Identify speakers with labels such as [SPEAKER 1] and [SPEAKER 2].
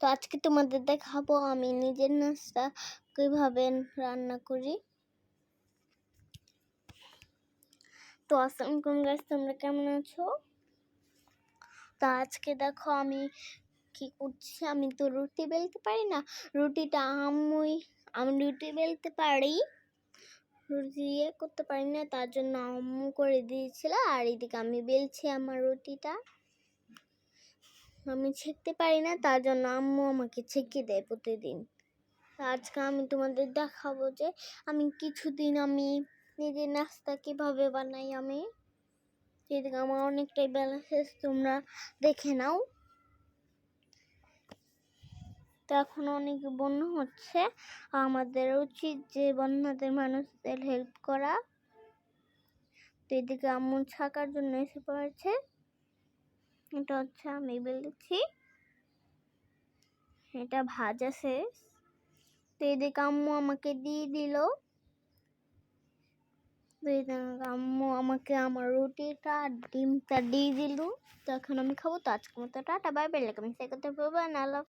[SPEAKER 1] তো আজকে তোমাদের দেখাবো আমি নিজের নাস্তা কীভাবে রান্না করি। তো আসসালামু আলাইকুম গাইস তোমরা কেমন আছো? তো আজকে দেখো আমি কি করছি, আমি তো রুটি বেলতে পারি না, রুটিটা আম্মুই আমি রুটি বেলতে পারি, রুটি ইয়ে করতে পারি না, তার জন্য আম্মু করে দিয়েছিল, আর এদিকে আমি বেলছি আমার রুটিটা। আমি ছেঁকতে পারি না, তার জন্য আম্মু আমাকে ছেঁকে দেয় প্রতিদিন। আজকে আমি তোমাদের দেখাবো যে আমি কিছুদিন আমি নিজের নাস্তা কীভাবে বানাই আমি। এদিকে আমার অনেকটাই শেষ তোমরা দেখে নাও। তো এখন অনেক বন্যা হচ্ছে, আমাদের উচিত যে বন্যাদের মানুষদের হেল্প করা। তো এদিকে আম্মু ছাকার জন্য এসে পড়েছে। এটা হচ্ছে আমি বলেছি। এটা ভাজা শেষ। তো এদিকে আম্মু আমাকে দিয়ে দিল। আম্মু আমাকে আমার রুটিটা, ডিমটা দিয়ে দিল। তো এখন আমি খাব তো আজকে মতো টাটা, বাই লাগে আমি সে করতে পারব না